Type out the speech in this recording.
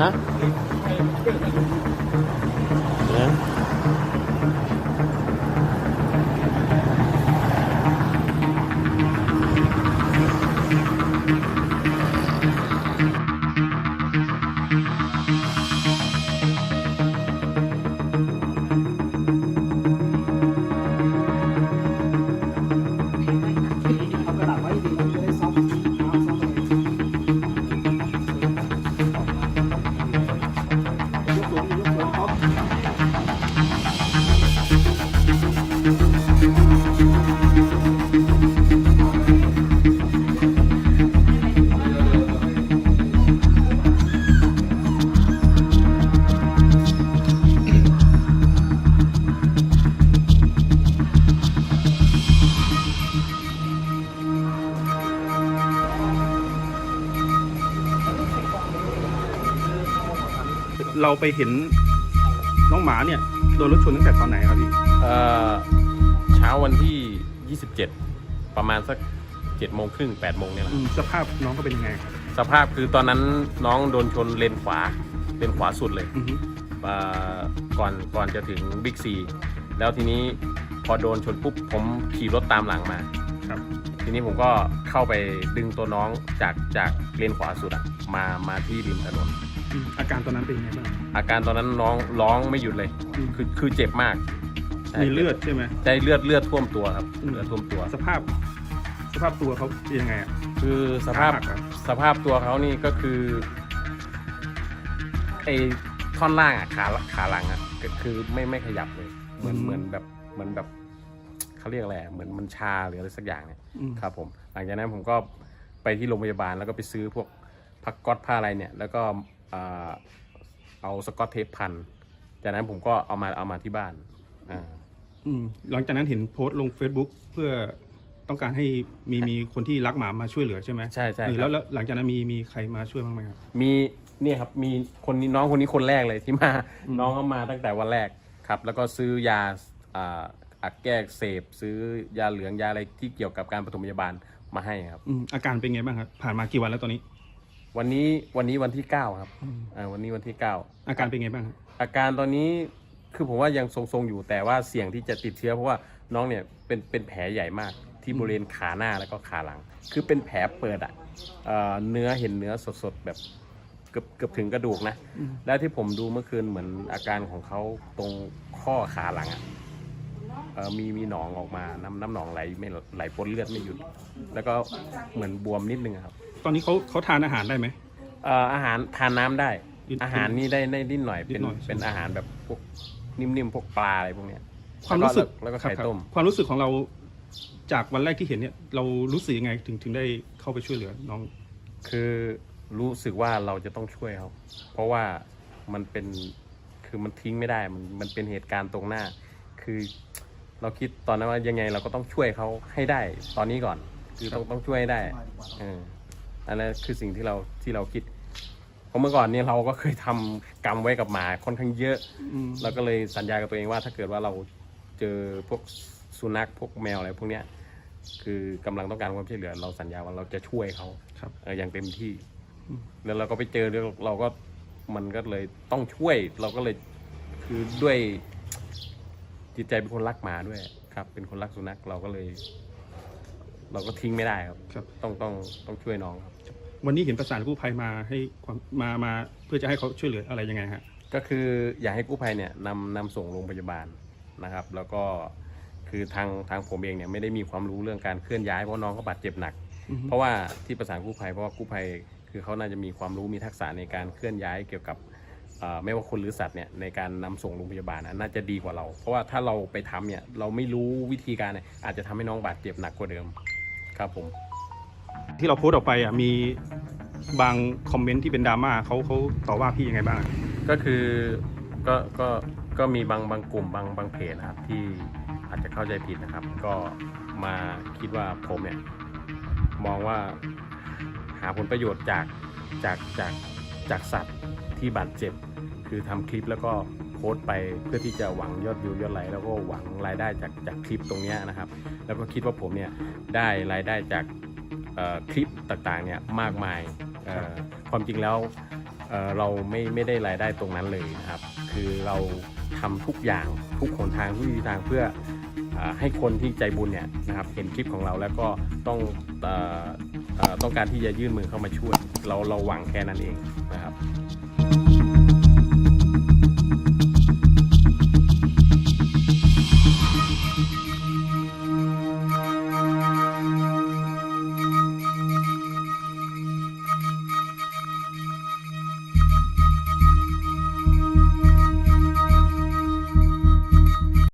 ฮ เราไปเห็นน้องหมาเนี่ย โดนรถชนตั้งแต่ตอนไหนครับพี่เอ่อเช้าวันที่ 27 ประมาณสัก7โมงครึ่ง8โมงเนี่ยแหละ อืมสภาพน้องเขาเป็นยังไงครับสภาพคือตอนนั้นน้องโดนชนเลนขวา เลนขวาสุดเลยอือฮึเอ่อก่อนก่อนจะถึงบิ๊กซี แล้วทีนี้พอโดนชนปุ๊บผมขี่รถตามหลังมา ครับ ทีนี้ผมก็เข้าไปดึงตัวน้องจากจากเลนขวาสุดอะมามาที่ริมถนน อืมอาการตอนนั้นเป็นยังไงบ้างอาการตอนนั้นน้องร้องไม่หยุดเลย อืมคือคือเจ็บมากใช่มีเลือดใช่ไหม ใช่เลือดเลือดท่วมตัวครับอืม เลือดท่วมตัว สภาพ สภาพตัวเขาเป็นยังไงอะคือสภาพขาหักเหรอสภาพตัวเขานี่ก็คือไอ้ท่อนล่างอะขาขาหลังอะก็คือไม่ไม่ขยับเลย เหมือนเหมือนแบบเหมือนแบบเขาเรียกอะไรอะเหมือนมันชาหรืออะไรสักอย่างเนี่ยอืมครับผมหลังจากนั้นผมก็ไปที่โรงพยาบาลแล้วก็ไปซื้อพวกพักก๊อตผ้าอะไรเนี่ย แล้วก็อ่า เอาสกอตเทปพัน จากนั้นผมก็เอามาเอามาที่บ้านอ่าอืมหลังจากนั้นเห็นโพสต์ลง Facebook เพื่อต้องการให้มีมีคนที่รักหมามาช่วยเหลือใช่ไหมใช่ใช่เออครัแล้บวแล้วหลังจากนั้นมีมีใครมาช่วยบ้างไหมครับ มีเนี่ยครับมีคนนี้น้องคนนี้คนแรกเลยที่มาอืมน้องเขามาตั้งแต่วันแรกครับ แล้วก็ซื้อยาอ่าอักแก้อักเสพซื้อยาเหลืองยาอะไรที่เกี่ยวกับการปฐมพยาบาลมาให้ครับ อืมอาการเป็นไงบ้างครับ ผ่านมากี่วันแล้วตอนนี้ วันนี้วันนี้วันที่เก้าครับอืมอ่าวันนี้วันที่เก้าอาการเป็นไงบ้างครับอาการตอนนี้คือผมว่ายังทรงๆอยู่แต่ว่าเสี่ยงที่จะติดเชื้อเพราะว่าน้องเนี่ยเป็นเป็นแผลใหญ่มาก ที่บริเวณขาหน้าแล้วก็ขาหลัง คือเป็นแผลเปิดอะเอ่อเนื้อเห็นเนื้อสดๆแบบเกือบเกือบถึงกระดูกนะอืมแล้วที่ผมดูเมื่อคืนเหมือนอาการของเขาตรงข้อขาหลังอะเอ่อมีมีหนองออกมาน้ำน้ำหนองไหลไม่ไหลปนเลือดไม่หยุด แล้วก็เหมือนบวมนิดนึงอะครับ ตอนนี้เขาเขาทานอาหารได้ไหม เอ่ออาหารทานน้ำได้ นิดอาหารนี่ได้ได้นิดหน่อยนิเป็ดนหน่อย เป็นใช่ไหมอาหารแบบพวกนิ่มๆพวกปลาอะไรพวกเนี้ย ความรู้สึกแล้วก็ครับไข่ครับต้มความรู้สึกของเราจากวันแรกที่เห็นเนี่ย เรารู้สึกยังไงถึงถึงได้เข้าไปช่วยเหลือน้อง คือรู้สึกว่าเราจะต้องช่วยเขาเพราะว่ามันเป็นคือมันทิ้งไม่ได้ มันมันเป็นเหตุการณ์ตรงหน้า คือเราคิดตอนนั้นว่ายังไงเราก็ต้องช่วยเขาให้ได้ ตอนนี้ก่อน คือต้องต้องช่วยให้ได้เออ อันนั้นคือสิ่งที่เราที่เราคิดเพราะเมื่อก่อนเนี่ยเราก็เคยทำกรรมไว้กับหมาค่อนข้างเยอะ อืม เราก็เลยสัญญากับตัวเองว่าถ้าเกิดว่าเราเจอพวกสุนัขพวกแมวอะไรพวกเนี้ยคือกำลังต้องการความช่วยเหลือ เราสัญญาว่าเราจะช่วยเขาครับ เอออย่างเต็มที่อืมแล้วเราก็ไปเจอแล้วเราก็มันก็เลยต้องช่วยเราก็เลยคือด้วยจิตใจเป็นคนรักหมาด้วยครับ เป็นคนรักสุนัขเราก็เลย เราก็ทิ้งไม่ได้ครับ ครับ ต้องต้องต้องช่วยน้องครับ วันนี้เห็นประสานกู้ภัยมาให้ความมามาเพื่อจะให้เขาช่วยเหลืออะไรยังไงฮะ ก็คืออยากให้กู้ภัยเนี่ยนำนำส่งโรงพยาบาลนะครับ แล้วก็คือทางทางผมเองเนี่ยไม่ได้มีความรู้เรื่องการเคลื่อนย้ายเพราะน้องเขาบาดเจ็บหนัก อือฮึ เพราะว่าที่ประสานกู้ภัยเพราะว่ากู้ภัยคือเขาน่าจะมีความรู้มีทักษะในการเคลื่อนย้ายเกี่ยวกับเอ่อไม่ว่าคนหรือสัตว์เนี่ยในการนำส่งโรงพยาบาลนะน่าจะดีกว่าเรา เพราะว่าถ้าเราไปทำเนี่ยเราไม่รู้วิธีการเนี่ยอาจจะทำให้น้องบาดเจ็บหนักกว่าเดิม ครับผม ที่เราโพสต์ออกไปอะมีบางคอมเมนต์ที่เป็นดราม่าเขาเขาต่อว่าพี่ยังไงบ้างอะก็คือก็ก็ก็มีบางบางกลุ่มบางบางเพจนะครับ ที่อาจจะเข้าใจผิดนะครับ ก็มาคิดว่าผมเนี่ย มองว่าหาผลประโยชน์จากจากจากจากสัตว์ที่บาดเจ็บ คือทำคลิปแล้วก็ โพสต์ไปเพื่อที่จะหวังยอดวิวยอดไลค์แล้วก็หวังรายได้จากจากคลิปตรงนี้นะครับ แล้วก็คิดว่าผมเนี่ยได้รายได้จากคลิปต่างๆเนี่ยมากมายความจริงแล้วเเราไม่ไม่ได้รายได้ตรงนั้นเลยนะครับ คือเราทำทุกอย่างทุกหนทางทุกวิธีทางเพื่อให้คนที่ใจบุญเนี่ยนะครับเห็นคลิปของเราแล้วก็ต้องต้องการที่จะยื่นมือเข้ามาช่วย เราเราหวังแค่นั้นเองนะครับ